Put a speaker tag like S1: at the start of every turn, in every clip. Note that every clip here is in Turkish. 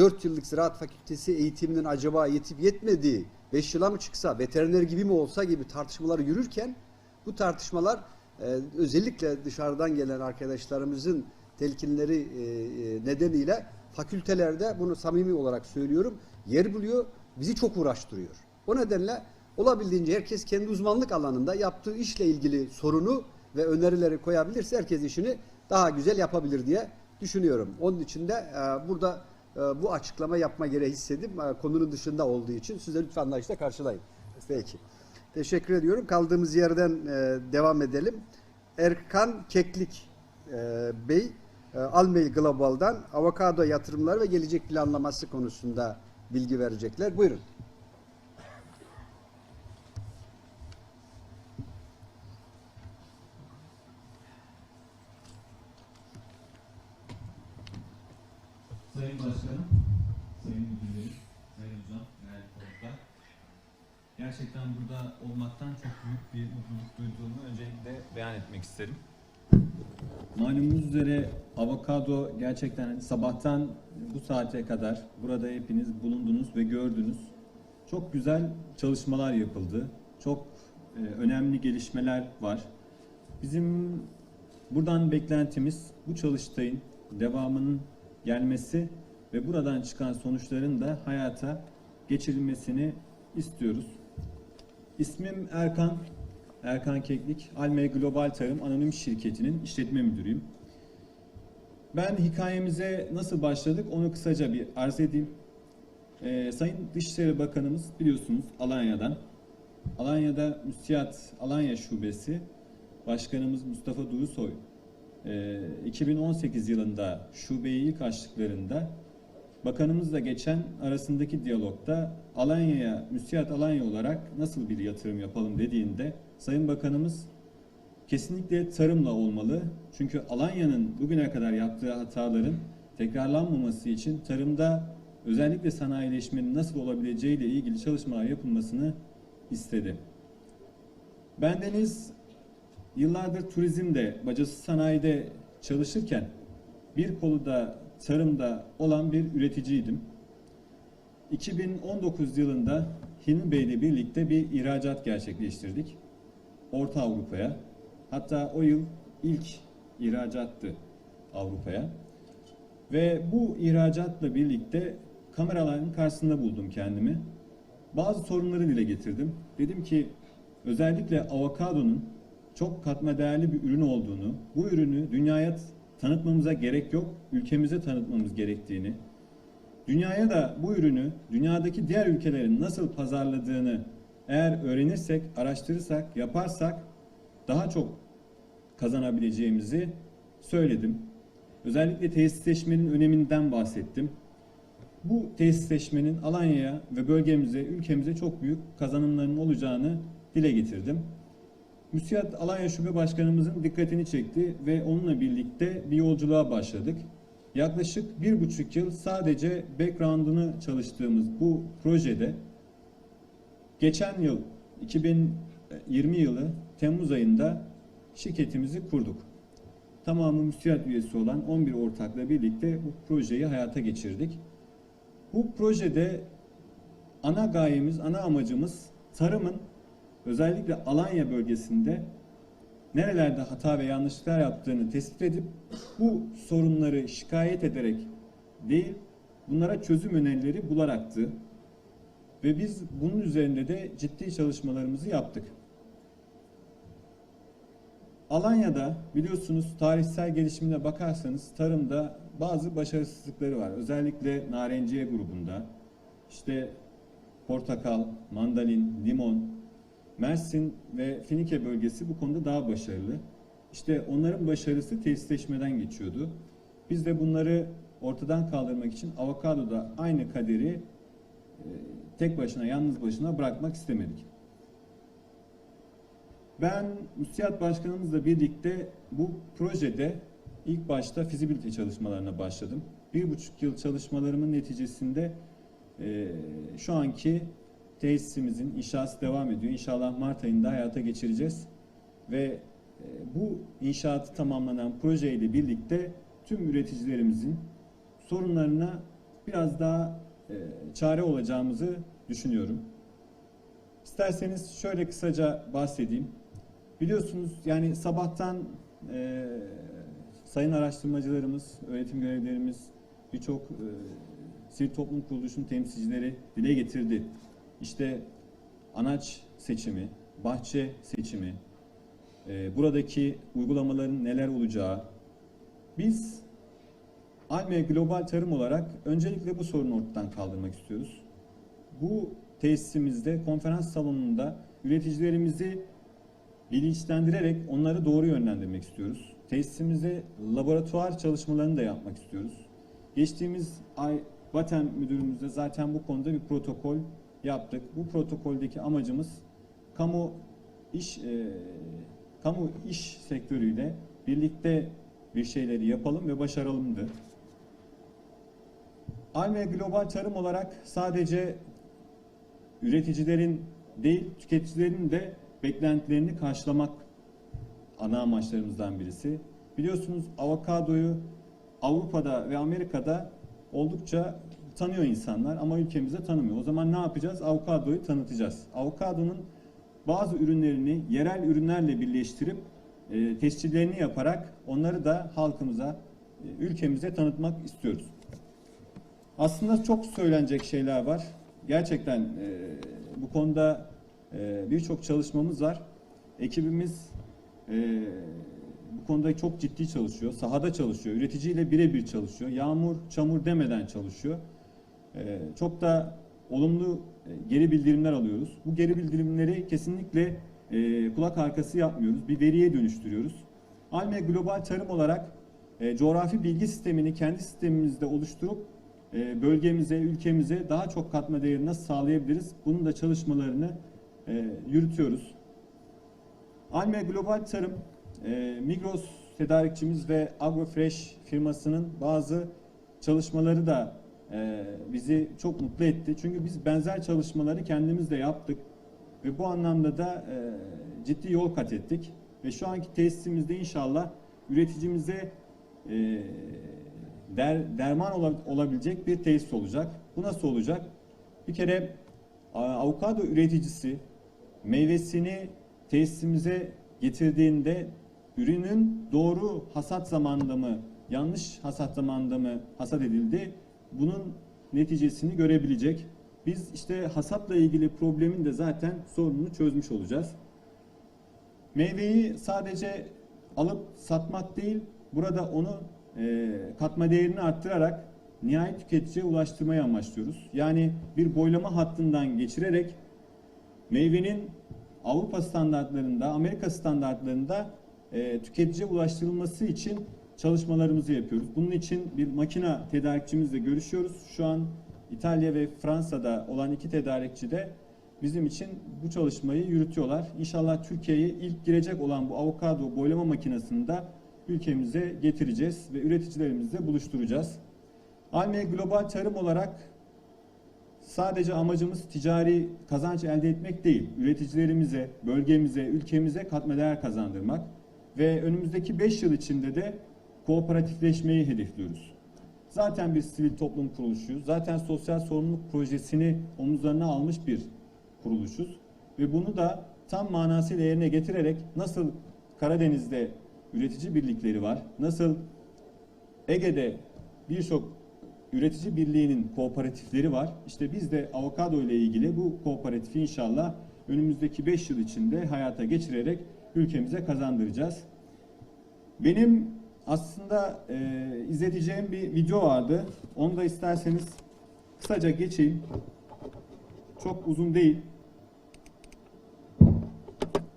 S1: 4 yıllık ziraat fakültesi eğitiminin acaba yetip yetmediği 5 yıla mı çıksa, veteriner gibi mi olsa gibi tartışmalar yürürken bu tartışmalar e, özellikle dışarıdan gelen arkadaşlarımızın telkinleri e, e, nedeniyle fakültelerde bunu samimi olarak söylüyorum yer buluyor, bizi çok uğraştırıyor. O nedenle olabildiğince herkes kendi uzmanlık alanında yaptığı işle ilgili sorunu ve önerileri koyabilirse herkes işini daha güzel yapabilir diye düşünüyorum. Onun için de e, burada bu açıklama yapma gereği hissedip e, konunun dışında olduğu için size lütfen anlayışla karşılayın. Peki. Teşekkür ediyorum. Kaldığımız yerden e, devam edelim. Erkan Keklik e, Bey, Almail Global'dan avokado yatırımları ve gelecek planlaması konusunda bilgi verecekler. Buyurun.
S2: Sayın Başkanım, Sayın Müdürlerim, Sayın Hocam, değerli konuklar. Gerçekten burada olmaktan çok büyük bir mutluluk duyduğumu öncelikle beyan etmek isterim. Malumunuz üzere avokado gerçekten hani sabahtan bu saate kadar burada hepiniz bulundunuz ve gördünüz. Çok güzel çalışmalar yapıldı. Çok e, önemli gelişmeler var. Bizim buradan beklentimiz bu çalıştayın devamının gelmesi ve buradan çıkan sonuçların da hayata geçirilmesini istiyoruz. İsmim Erkan, Erkan Keklik, Almey Global Tarım Anonim Şirketi'nin işletme müdürüyüm. Ben hikayemize nasıl başladık onu kısaca bir arz edeyim. Ee, Sayın Dışişleri Bakanımız biliyorsunuz Alanya'dan. Alanya'da Müsiyat Alanya Şubesi Başkanımız Mustafa Duyusoy e, 2018 yılında şubeyi ilk açtıklarında bakanımızla geçen arasındaki diyalogda Alanya'ya, Müsiyat Alanya olarak nasıl bir yatırım yapalım dediğinde Sayın Bakanımız kesinlikle tarımla olmalı. Çünkü Alanya'nın bugüne kadar yaptığı hataların tekrarlanmaması için tarımda özellikle sanayileşmenin nasıl olabileceği ile ilgili çalışmalar yapılmasını istedi. Bendeniz yıllardır turizmde, bacası sanayide çalışırken bir kolu da tarımda olan bir üreticiydim. 2019 yılında Hilmi Bey ile birlikte bir ihracat gerçekleştirdik. Orta Avrupa'ya. Hatta o yıl ilk ihracattı Avrupa'ya. Ve bu ihracatla birlikte kameraların karşısında buldum kendimi. Bazı sorunları dile getirdim. Dedim ki özellikle avokadonun çok katma değerli bir ürün olduğunu, bu ürünü dünyaya tanıtmamıza gerek yok, ülkemize tanıtmamız gerektiğini, dünyaya da bu ürünü dünyadaki diğer ülkelerin nasıl pazarladığını eğer öğrenirsek, araştırırsak, yaparsak daha çok kazanabileceğimizi söyledim. Özellikle tesisleşmenin öneminden bahsettim. Bu tesisleşmenin Alanya'ya ve bölgemize, ülkemize çok büyük kazanımlarının olacağını dile getirdim. Müsiyat Alanya Şube Başkanımızın dikkatini çekti ve onunla birlikte bir yolculuğa başladık. Yaklaşık bir buçuk yıl sadece background'ını çalıştığımız bu projede geçen yıl 2020 yılı Temmuz ayında şirketimizi kurduk. Tamamı müsiyat üyesi olan 11 ortakla birlikte bu projeyi hayata geçirdik. Bu projede ana gayemiz, ana amacımız tarımın özellikle Alanya bölgesinde nerelerde hata ve yanlışlıklar yaptığını tespit edip bu sorunları şikayet ederek değil, bunlara çözüm önerileri bularaktı. Ve biz bunun üzerinde de ciddi çalışmalarımızı yaptık. Alanya'da biliyorsunuz tarihsel gelişimine bakarsanız tarımda bazı başarısızlıkları var. Özellikle narenciye grubunda. işte portakal, mandalin, limon, Mersin ve Finike bölgesi bu konuda daha başarılı. İşte onların başarısı tesisleşmeden geçiyordu. Biz de bunları ortadan kaldırmak için avokadoda aynı kaderi e, tek başına, yalnız başına bırakmak istemedik. Ben müsiyat başkanımızla birlikte bu projede ilk başta fizibilite çalışmalarına başladım. Bir buçuk yıl çalışmalarımın neticesinde e, şu anki tesisimizin inşası devam ediyor. İnşallah Mart ayında hayata geçireceğiz. Ve e, bu inşaatı tamamlanan projeyle birlikte tüm üreticilerimizin sorunlarına biraz daha e, çare olacağımızı düşünüyorum. İsterseniz şöyle kısaca bahsedeyim. Biliyorsunuz yani sabahtan e, sayın araştırmacılarımız, öğretim görevlilerimiz, birçok e, sivil toplum kuruluşunun temsilcileri dile getirdi. İşte anaç seçimi, bahçe seçimi, e, buradaki uygulamaların neler olacağı. Biz ALME Global Tarım olarak öncelikle bu sorunu ortadan kaldırmak istiyoruz. Bu tesisimizde, konferans salonunda üreticilerimizi bilinçlendirerek onları doğru yönlendirmek istiyoruz. Tesisimizde laboratuvar çalışmalarını da yapmak istiyoruz. Geçtiğimiz ay Vaten müdürümüzle zaten bu konuda bir protokol yaptık. Bu protokoldeki amacımız kamu iş e, kamu iş sektörüyle birlikte bir şeyleri yapalım ve başaralımdı. ALME Global Tarım olarak sadece üreticilerin değil, tüketicilerin de beklentilerini karşılamak ana amaçlarımızdan birisi. Biliyorsunuz avokadoyu Avrupa'da ve Amerika'da oldukça tanıyor insanlar ama ülkemizde tanımıyor. O zaman ne yapacağız? Avokadoyu tanıtacağız. Avokadonun bazı ürünlerini yerel ürünlerle birleştirip e, tescillerini yaparak onları da halkımıza, e, ülkemize tanıtmak istiyoruz. Aslında çok söylenecek şeyler var. Gerçekten e, bu konuda e, birçok çalışmamız var. Ekibimiz e, bu konuda çok ciddi çalışıyor. Sahada çalışıyor. Üreticiyle birebir çalışıyor. Yağmur, çamur demeden çalışıyor. E, çok da olumlu e, geri bildirimler alıyoruz. Bu geri bildirimleri kesinlikle e, kulak arkası yapmıyoruz. Bir veriye dönüştürüyoruz. Alme Global Tarım olarak e, coğrafi bilgi sistemini kendi sistemimizde oluşturup bölgemize, ülkemize daha çok katma değeri nasıl sağlayabiliriz? Bunun da çalışmalarını yürütüyoruz. Alme Global Tarım, Migros tedarikçimiz ve Agrofresh firmasının bazı çalışmaları da e, bizi çok mutlu etti. Çünkü biz benzer çalışmaları kendimiz de yaptık ve bu anlamda da e, ciddi yol kat ettik. Ve şu anki tesisimizde inşallah üreticimize e, der, derman ola- olabilecek bir tesis olacak. Bu nasıl olacak? Bir kere avokado üreticisi meyvesini tesisimize getirdiğinde ürünün doğru hasat zamanında mı, yanlış hasat zamanında mı hasat edildi? Bunun neticesini görebilecek. Biz işte hasatla ilgili problemin de zaten sorununu çözmüş olacağız. Meyveyi sadece alıp satmak değil, burada onu e, katma değerini arttırarak nihayet tüketiciye ulaştırmayı amaçlıyoruz. Yani bir boylama hattından geçirerek meyvenin Avrupa standartlarında, Amerika standartlarında e, tüketiciye ulaştırılması için çalışmalarımızı yapıyoruz. Bunun için bir makina tedarikçimizle görüşüyoruz. Şu an İtalya ve Fransa'da olan iki tedarikçi de bizim için bu çalışmayı yürütüyorlar. İnşallah Türkiye'ye ilk girecek olan bu avokado boylama makinesini de ülkemize getireceğiz ve üreticilerimizle buluşturacağız. Alme Global Tarım olarak sadece amacımız ticari kazanç elde etmek değil, üreticilerimize, bölgemize, ülkemize katma değer kazandırmak ve önümüzdeki 5 yıl içinde de kooperatifleşmeyi hedefliyoruz. Zaten bir sivil toplum kuruluşuyuz. Zaten sosyal sorumluluk projesini omuzlarına almış bir kuruluşuz. Ve bunu da tam manasıyla yerine getirerek nasıl Karadeniz'de üretici birlikleri var, nasıl Ege'de birçok üretici birliğinin kooperatifleri var. İşte biz de avokado ile ilgili bu kooperatifi inşallah önümüzdeki 5 yıl içinde hayata geçirerek ülkemize kazandıracağız. Benim aslında e, izleteceğim bir video vardı. Onu da isterseniz kısaca geçeyim. Çok uzun değil.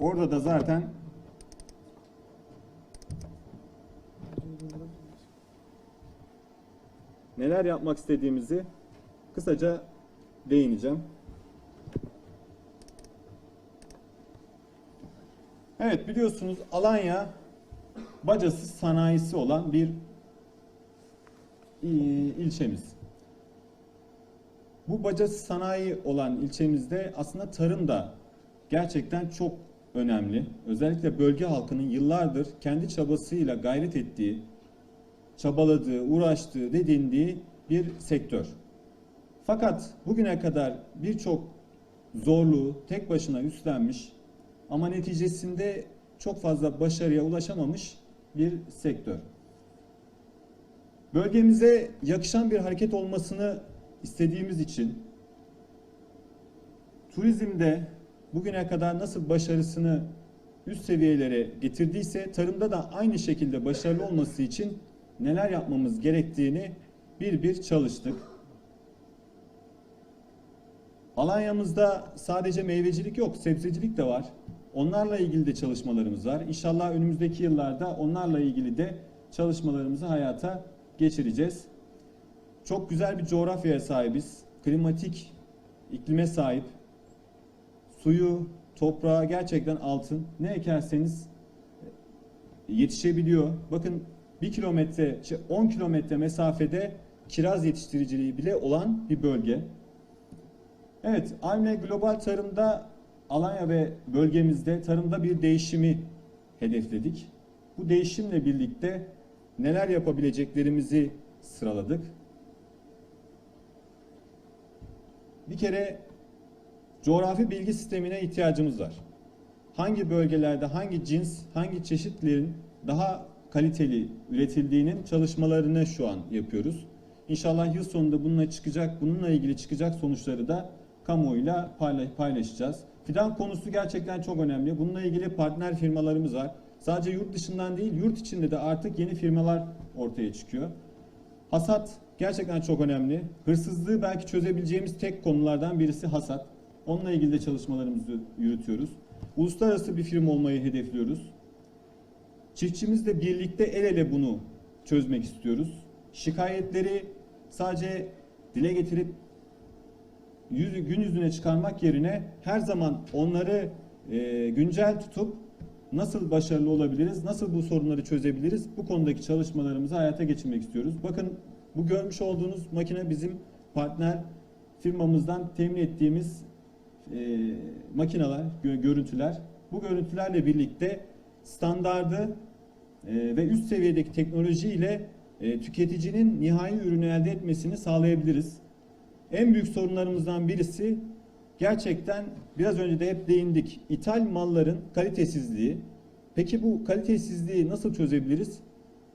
S2: Orada da zaten neler yapmak istediğimizi kısaca değineceğim. Evet biliyorsunuz Alanya bacasız sanayisi olan bir e, ilçemiz. Bu bacasız sanayi olan ilçemizde aslında tarım da gerçekten çok önemli. Özellikle bölge halkının yıllardır kendi çabasıyla gayret ettiği, çabaladığı, uğraştığı, dedindiği bir sektör. Fakat bugüne kadar birçok zorluğu tek başına üstlenmiş ama neticesinde çok fazla başarıya ulaşamamış bir sektör. Bölgemize yakışan bir hareket olmasını istediğimiz için turizmde bugüne kadar nasıl başarısını üst seviyelere getirdiyse tarımda da aynı şekilde başarılı olması için neler yapmamız gerektiğini bir bir çalıştık. Alanya'mızda sadece meyvecilik yok, sebzecilik de var. Onlarla ilgili de çalışmalarımız var. İnşallah önümüzdeki yıllarda onlarla ilgili de çalışmalarımızı hayata geçireceğiz. Çok güzel bir coğrafyaya sahibiz. Klimatik iklime sahip. Suyu, toprağı gerçekten altın. Ne ekerseniz yetişebiliyor. Bakın 1 kilometre, şey, 10 kilometre mesafede kiraz yetiştiriciliği bile olan bir bölge. Evet, Alme Global Tarım'da Alanya ve bölgemizde tarımda bir değişimi hedefledik. Bu değişimle birlikte neler yapabileceklerimizi sıraladık. Bir kere coğrafi bilgi sistemine ihtiyacımız var. Hangi bölgelerde hangi cins, hangi çeşitlerin daha kaliteli üretildiğinin çalışmalarını şu an yapıyoruz. İnşallah yıl sonunda bununla çıkacak, bununla ilgili çıkacak sonuçları da kamuoyuyla payla- paylaşacağız. Fidan konusu gerçekten çok önemli. Bununla ilgili partner firmalarımız var. Sadece yurt dışından değil, yurt içinde de artık yeni firmalar ortaya çıkıyor. Hasat gerçekten çok önemli. Hırsızlığı belki çözebileceğimiz tek konulardan birisi hasat. Onunla ilgili de çalışmalarımızı yürütüyoruz. Uluslararası bir firma olmayı hedefliyoruz. Çiftçimizle birlikte el ele bunu çözmek istiyoruz. Şikayetleri sadece dile getirip yüz, gün yüzüne çıkarmak yerine her zaman onları e, güncel tutup nasıl başarılı olabiliriz, nasıl bu sorunları çözebiliriz bu konudaki çalışmalarımızı hayata geçirmek istiyoruz. Bakın bu görmüş olduğunuz makine bizim partner firmamızdan temin ettiğimiz e, makineler, gö- görüntüler. Bu görüntülerle birlikte standardı e, ve üst seviyedeki teknolojiyle e, tüketicinin nihai ürünü elde etmesini sağlayabiliriz. En büyük sorunlarımızdan birisi gerçekten biraz önce de hep değindik. İthal malların kalitesizliği. Peki bu kalitesizliği nasıl çözebiliriz?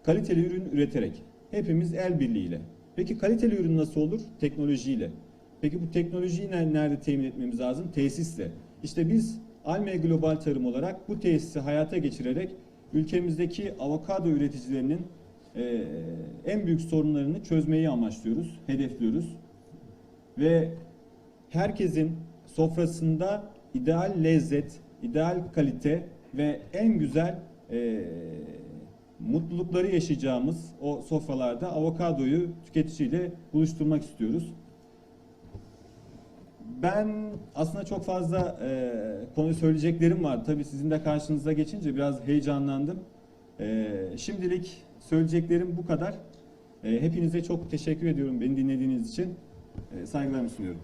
S2: Kaliteli ürün üreterek. Hepimiz el birliğiyle. Peki kaliteli ürün nasıl olur? Teknolojiyle. Peki bu teknolojiyi ner- nerede temin etmemiz lazım? Tesisle. İşte biz Alme Global Tarım olarak bu tesisi hayata geçirerek ülkemizdeki avokado üreticilerinin eee, en büyük sorunlarını çözmeyi amaçlıyoruz, hedefliyoruz ve herkesin sofrasında ideal lezzet, ideal kalite ve en güzel eee, mutlulukları yaşayacağımız o sofralarda avokadoyu tüketiciyle buluşturmak istiyoruz. Ben aslında çok fazla eee konu söyleyeceklerim var. Tabii sizin de karşınıza geçince biraz heyecanlandım. Eee, şimdilik söyleyeceklerim bu kadar. Eee, hepinize çok teşekkür ediyorum beni dinlediğiniz için. Eee, saygılarımı sunuyorum.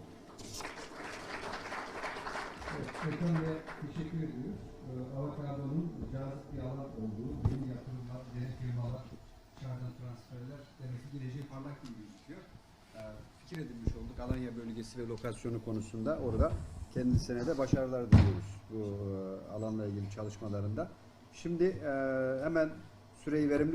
S3: Evet, teşekkür ediyoruz. Ee, Avokado'nun cazip bir alan olduğu, yeni yatırımlar, yeni firmalar, dışarıdan transferler demek ki geleceği parlak gibi gözüküyor.
S1: Ee, fikir edinmiş olduk Alanya bölgesi ve lokasyonu konusunda. Orada kendisine de başarılar diliyoruz bu e, alanla ilgili çalışmalarında. Şimdi e, hemen süreyi verimli